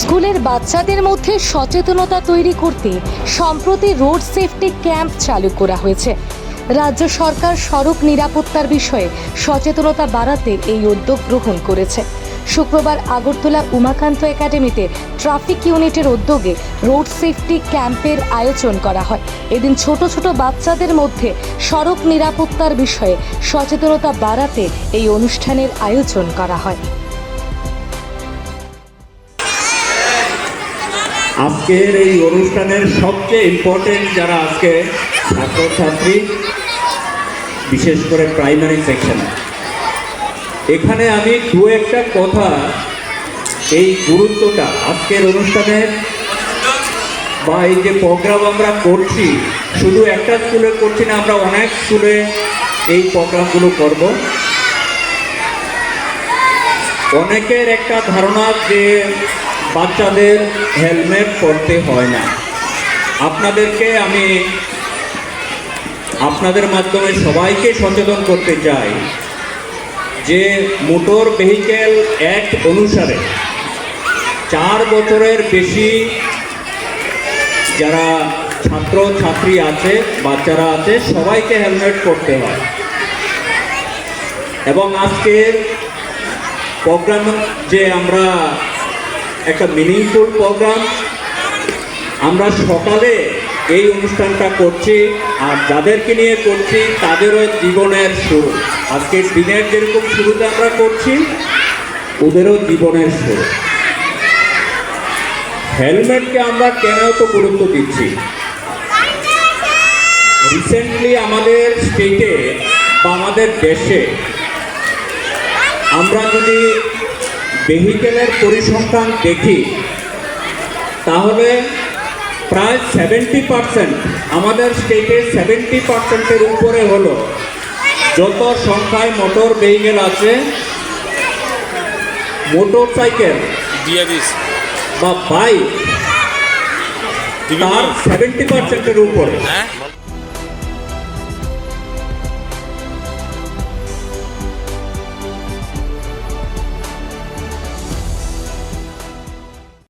স্কুলের বাচ্চাদের মধ্যে সচেতনতা তৈরি করতে সম্প্রতি রোড সেফটি ক্যাম্প চালু করা হয়েছে। রাজ্য সরকার সড়ক নিরাপত্তার বিষয়ে সচেতনতা বাড়াতে এই উদ্যোগ গ্রহণ করেছে। শুক্রবার আগরতলা উমাকান্ত একাডেমিতে ট্রাফিক ইউনিটের উদ্যোগে রোড সেফটি ক্যাম্পের আয়োজন করা হয়। এদিন ছোট ছোট বাচ্চাদের মধ্যে সড়ক নিরাপত্তার বিষয়ে সচেতনতা বাড়াতে এই অনুষ্ঠানের আয়োজন করা হয়। আজকের এই অনুষ্ঠানের সবচেয়ে ইম্পর্টেন্ট যারা আজকে ছাত্রছাত্রী, বিশেষ করে প্রাইমারি সেকশনে এখানে আমি দু একটা কথা এই গুরুত্বটা আজকের অনুষ্ঠানের বা এই যে প্রোগ্রাম আমরা করছি, শুধু একটা স্কুলে করছি না, আমরা অনেক স্কুলে এই প্রোগ্রামগুলো করব। অনেকের একটা ধারণা যে বাচ্চাদের হেলমেট পরতে হয় না। আপনাদেরকে আমি আপনাদের মাধ্যমে সবাইকে সচেতন করতে চাই যে মোটর ভেহিকেল অ্যাক্ট অনুসারে চার বছরের বেশি যারা ছাত্র, ছাত্রী আছে, বাচ্চারা আছে, সবাইকে হেলমেট পরতে হয়। এবং আজকের প্রোগ্রাম যে আমরা একটা মিনিংফুল প্রোগ্রাম। আমরা সকালে এই অনুষ্ঠানটা করছি, আর যাদেরকে নিয়ে করছি, তাদেরও জীবনের শুরু। আজকে দিনের যেরকম শুরুতে আমরা করছি, ওদেরও জীবনের শুরু। হেলমেটকে আমরা কেন তো গুরুত্ব দিচ্ছি? রিসেন্টলি আমাদের স্টেটে বা আমাদের দেশে আমরা যদি ভেহিকেলের পরিসংখ্যান দেখি। তাহলে প্রায় সেভেন্টি পার্সেন্ট আমাদের স্টেটে সেভেন্টি পার্সেন্টের উপরে হলো। যত সংখ্যায় মোটর ভেহিকেল আছে মোটর সাইকেল বা বাইক তার সেভেন্টি পার্সেন্টের উপরে। হ্যাঁ?